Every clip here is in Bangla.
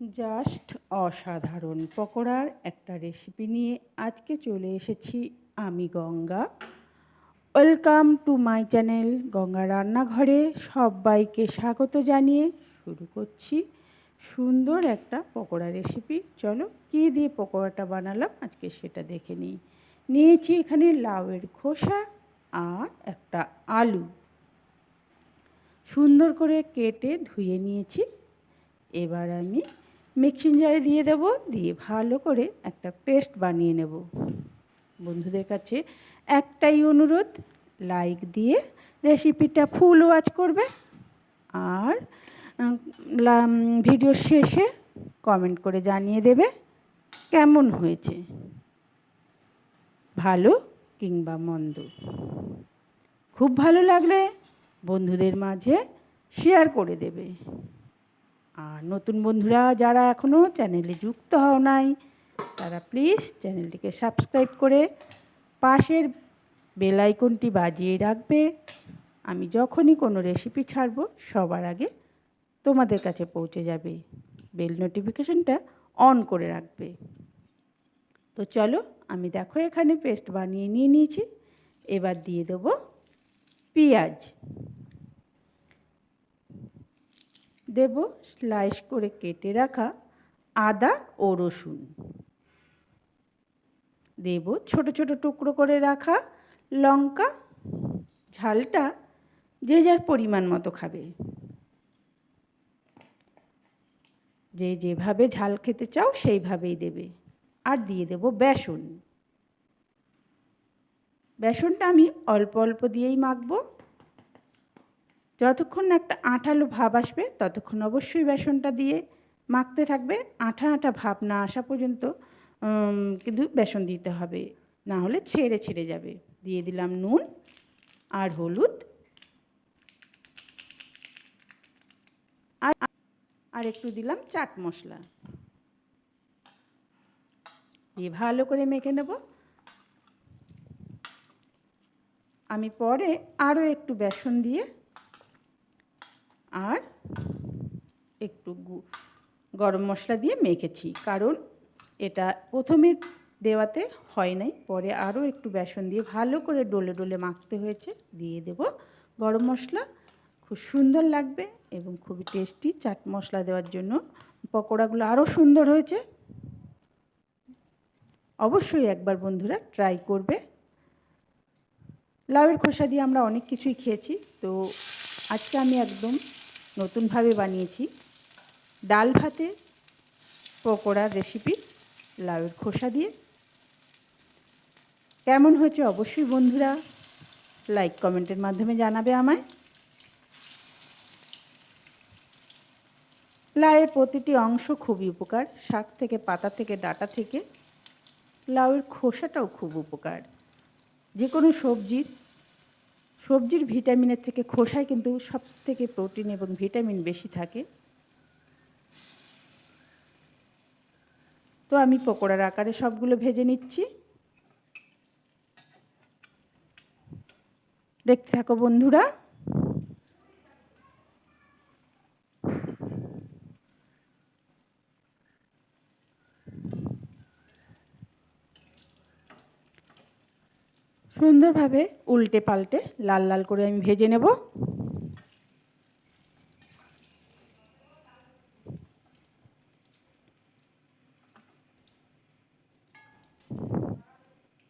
জাস্ট অসাধারণ। পকোড়ার একটা রেসিপি নিয়ে আজকে চলে এসেছি আমি Ganga. Welcome to my channel Ganga রান্নাঘরে সবাইকে স্বাগত জানিয়ে শুরু করছি সুন্দর একটা পকোড়া রেসিপি চলো কী দিয়ে পকোড়াটা বানালাম আজকে সেটা দেখে নিই। নিয়েছি এখানে লাউয়ের খোসা আর একটা আলু। সুন্দর করে কেটে ধুয়ে নিয়েছি। এবার আমি মিক্সিং জারে দিয়ে দেব, দিয়ে ভালো করে একটা পেস্ট বানিয়ে নেব। বন্ধুদের কাছে একটাই অনুরোধ লাইক দিয়ে রেসিপিটা ফুল ওয়াচ করবে আর ভিডিও শেষে কমেন্ট করে জানিয়ে দেবে কেমন হয়েছে। ভালো কিংবা মন্দ। খুব ভালো লাগলে বন্ধুদের মাঝে শেয়ার করে দেবে। আর নতুন বন্ধুরা যারা এখনও চ্যানেলে যুক্ত হও নাই, তারা প্লিজ চ্যানেলটিকে সাবস্ক্রাইব করে পাশের বেল আইকনটি বাজিয়ে রাখবে। আমি যখনই কোনো রেসিপি ছাড়বো, সবার আগে তোমাদের কাছে পৌঁছে যাবে। বেল নোটিফিকেশনটা অন করে রাখবে। তো চলো, আমি দেখো এখানে পেস্ট বানিয়ে নিয়ে নিয়েছি। এবার দিয়ে দেবো পেঁয়াজ। দেব স্লাইস করে কেটে রাখা আদা ও রসুন। দেব ছোট ছোট টুকরো করে রাখা লঙ্কা। ঝালটা যে যার পরিমাণ মতো খাবে। যে যেভাবে ঝাল খেতে চাও সেইভাবেই দেবে। আর দিয়ে দেব বেসন। বেসনটা আমি অল্প অল্প দিয়েই মাখবো। যতক্ষণ একটা আঠালো ভাব আসবে, ততক্ষণ অবশ্যই বেসনটা দিয়ে মাখতে থাকবে। আঠা আঠা ভাব না আসা পর্যন্ত কিন্তু বেসন দিতে হবে। না হলে ছেড়ে ছেড়ে যাবে। দিয়ে দিলাম নুন আর হলুদ। আর আর একটু দিলাম চাট মশলা। দিয়ে ভালো করে মেখে নেব। আমি পরে আরও একটু বেসন দিয়ে আর একটু গরম মশলা দিয়ে মেখেছি। কারণ এটা প্রথমে দেওয়াতে হয় নাই, পরে আরও একটু বেসন দিয়ে ভালো করে ডলে ডলে মাখতে হয়েছে, দিয়ে দেব গরম মশলা। খুব সুন্দর লাগবে এবং খুবই টেস্টি চাট মশলা দেওয়ার জন্য। পকোড়াগুলো আরও সুন্দর হয়েছে। অবশ্যই একবার বন্ধুরা ট্রাই করবে। লাউয়ের খোসা দিয়ে আমরা অনেক কিছুই খেয়েছি, তো আজকে আমি একদম নতুনভাবে বানিয়েছি। ডাল ভাতে পকোড়ার রেসিপি লাউয়ের খোসা দিয়ে। কেমন হয়েছে অবশ্যই বন্ধুরা লাইক কমেন্টের মাধ্যমে জানাবে আমায়। লাউয়ের প্রতিটি অংশ খুবই উপকার। শাক থেকে, পাতা থেকে, ডাটা থেকে। লাউয়ের খোসাটাও খুব উপকার। যে কোনো সবজির সবজির ভিটামিনের থেকে খোসায় কিন্তু সব থেকে প্রোটিন এবং ভিটামিন বেশি থাকে। তো আমি পকোড়ার আকারে সবগুলো ভেজে নিচ্ছি। দেখতে থাকো বন্ধুরা। সুন্দরভাবে উল্টে পাল্টে লাল লাল করে আমি ভেজে নেব।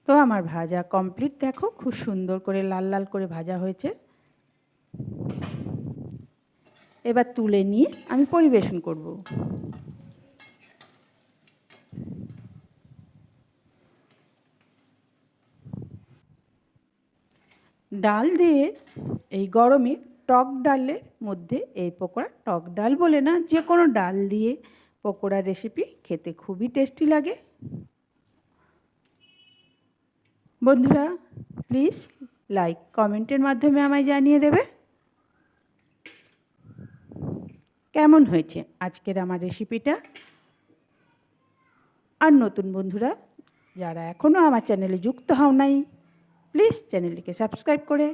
তো আমার ভাজা কমপ্লিট। দেখো খুব সুন্দর করে লাল লাল করে ভাজা হয়েছে। এবার তুলে নিয়ে আমি পরিবেশন করব। ডাল দিয়ে এই গরমে টক ডালের মধ্যে এই পকোড়া টক ডাল বলে না, যে কোনো ডাল দিয়ে পকোড়া রেসিপি খেতে খুবই টেস্টি লাগে। বন্ধুরা প্লিজ লাইক কমেন্টের মাধ্যমে আমায় জানিয়ে দেবে। কেমন হয়েছে আজকের আমার রেসিপিটা আর নতুন বন্ধুরা, যারা এখনও আমার চ্যানেলে যুক্ত হও নাই প্লিজ চ্যানেলটিকে সাবস্ক্রাইব করে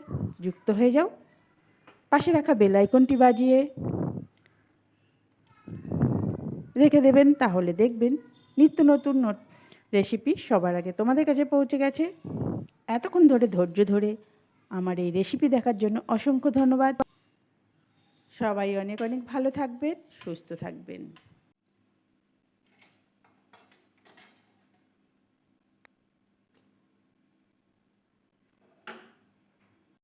যুক্ত হয়ে যাও। পাশে রাখা বেল আইকনটি বাজিয়ে রেখে দেবেন, তাহলে দেখবেন নিত্য নতুন রেসিপি সবার আগে তোমাদের কাছে পৌঁছে গেছে। এতক্ষণ ধরে, ধৈর্য ধরে আমার এই রেসিপি দেখার জন্য অসংখ্য ধন্যবাদ। সবাই অনেক অনেক ভালো থাকবেন, সুস্থ থাকবেন।